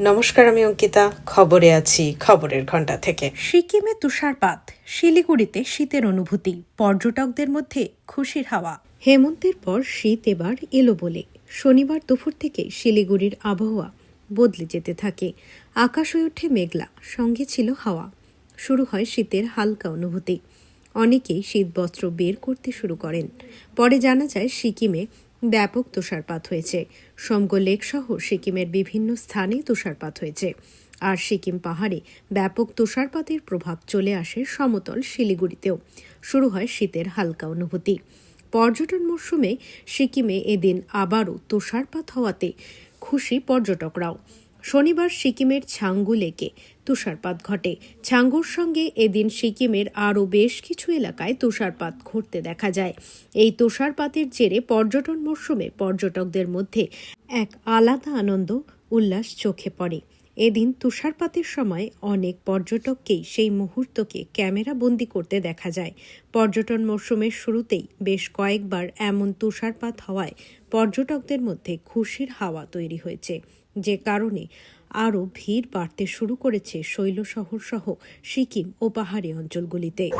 নমস্কার আমি অঙ্কিতা। খবরে আছি খবরের ঘণ্টা থেকে। সিকিমে তুষারপাত শিলিগুড়িতে শীতের অনুভূতি পর্যটকদের মধ্যে খুশির হাওয়া। হেমন্তের পর শীত এবার এলো বলে। শনিবার দুপুর থেকে শিলিগুড়ির আবহাওয়া বদলে যেতে থাকে। আকাশ হয়ে ওঠে মেঘলা সঙ্গে ছিল হাওয়া। শুরু হয় শীতের হালকা অনুভূতি। অনেকেই শীতবস্ত্র বের করতে শুরু করেন। পরে জানা যায় সিকিমে ব্যাপক তুষারপাত হয়েছে। সমগ লেক সহ সিকিমের বিভিন্ন স্থানে তুষারপাত হয়েছে। আর সিকিম পাহাড়ে ব্যাপক তুষারপাতের প্রভাব চলে আসে সমতল শিলিগুড়িতেও। শুরু হয় শীতের হালকা অনুভূতি। পর্যটন মরশুমে সিকিমে এদিন আবারও তুষারপাত হওয়াতে খুশি পর্যটকরাও। শনিবার সিকিমের ছাঙ্গু লেকে তুষারপাত ঘটে। ছাঙ্গুর সঙ্গে এদিন সিকিমের আরও বেশ কিছু এলাকায় তুষারপাত ঘটতে দেখা যায়। এই তুষারপাতের জেরে পর্যটন মরশুমে পর্যটকদের মধ্যে এক আলাদা আনন্দ, উল্লাস চোখে পড়ে। এদিন তুষারপাতের সময় অনেক পর্যটককেই সেই মুহূর্তকে ক্যামেরা বন্দি করতে দেখা যায়। পর্যটন মরশুমের শুরুতেই বেশ কয়েকবার এমন তুষারপাত হওয়ায় পর্যটকদের মধ্যে খুশির হাওয়া তৈরি হয়েছে। যে কারণে আরও ভিড় বাড়তে শুরু করেছে শৈল শহর সহ সিকিম ও পাহাড়ি অঞ্চলগুলিতে।